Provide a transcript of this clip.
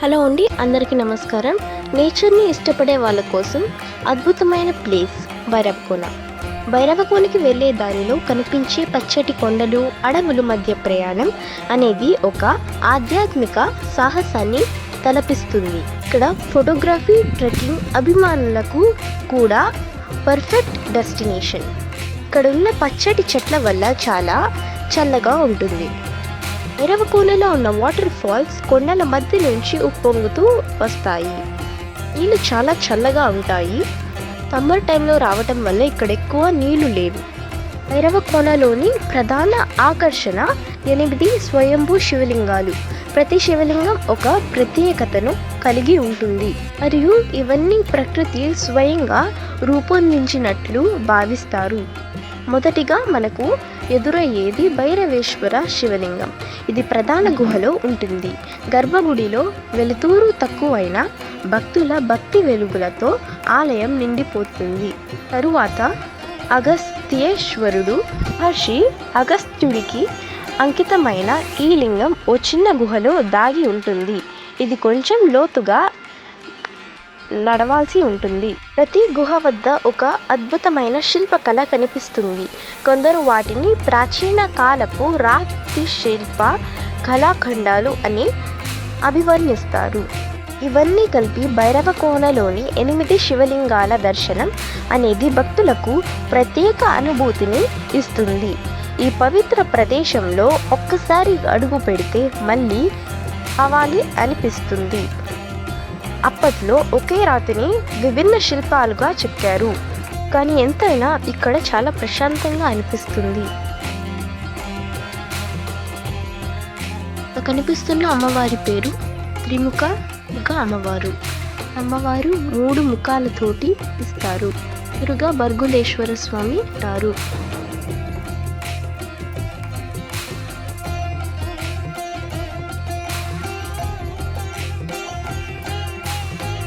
Hello అండి అందరికీ నమస్కారం. నేచర్ని ఇష్టపడే వాళ్ళ కోసం అద్భుతమైన ప్లేస్ భైరవకోన. భైరవకోనకి వెళ్ళే దారిలో కనిపించే పచ్చటి కొండలు అడవుల మధ్య ప్రయాణం అనేది ఒక ఆధ్యాత్మిక సాహసాన్ని తలపిస్తుంది. ఇక్కడ ఫోటోగ్రఫీ ట్రెక్కింగ్ అభిమానులకు కూడా పర్ఫెక్ట్ డెస్టినేషన్. ఇక్కడ ఉన్న పచ్చటి చెట్ల వల్ల చాలా చల్లగా ఉంటుంది. ఎరవకోనలో ఉన్న వాటర్ ఫాల్స్ కొండల మధ్య నుంచి ఉప్పొంగుతూ వస్తాయి. నీళ్ళు చాలా చల్లగా ఉంటాయి. సమ్మర్ టైంలో రావటం వల్ల ఇక్కడ ఎక్కువ నీళ్ళు లేవు. భైరవకోనలోని ప్రధాన ఆకర్షణ ఎనిమిది స్వయంభూ శివలింగాలు. ప్రతి శివలింగం ఒక ప్రత్యేకతను కలిగి ఉంటుంది. మరియు ఇవన్నీ ప్రకృతి స్వయంగా రూపొందించినట్లు భావిస్తారు. మొదటిగా మనకు ఎదురయ్యేది భైరవేశ్వర శివలింగం. ఇది ప్రధాన గుహలో ఉంటుంది. గర్భగుడిలో వెలుతురు తక్కువైన భక్తుల భక్తి వెలుగులతో ఆలయం నిండిపోతుంది. తరువాత అగస్త్యేశ్వరుడు మహర్షి అగస్త్యుడికి అంకితమైన ఈ లింగం ఓ చిన్న గుహలో దాగి ఉంటుంది. ఇది కొంచెం లోతుగా నడవాల్సి ఉంటుంది. ప్రతి గుహ వద్ద ఒక అద్భుతమైన శిల్పకళ కనిపిస్తుంది. కొందరు వాటిని ప్రాచీన కాలపు రాతి శిల్ప కళాఖండాలు అని అభివర్ణిస్తారు. ఇవన్నీ కలిపి భైరవకోనలోని ఎనిమిది శివలింగాల దర్శనం అనేది భక్తులకు ప్రత్యేక అనుభూతిని ఇస్తుంది. ఈ పవిత్ర ప్రదేశంలో ఒక్కసారి అడుగు పెడితే మళ్ళీ అవాలి అనిపిస్తుంది. అప్పట్లో ఒకే రాతిని విభిన్న శిల్పాలుగా చెక్కారు. కానీ ఎంతైనా ఇక్కడ చాలా ప్రశాంతంగా అనిపిస్తుంది. కనిపిస్తున్న అమ్మవారి పేరు త్రిముఖ ముఖ అమ్మవారు. అమ్మవారు మూడు ముఖాలతోటి ఇస్తారు. ఎదురుగా బర్గులేశ్వర స్వామి ఉంటారు.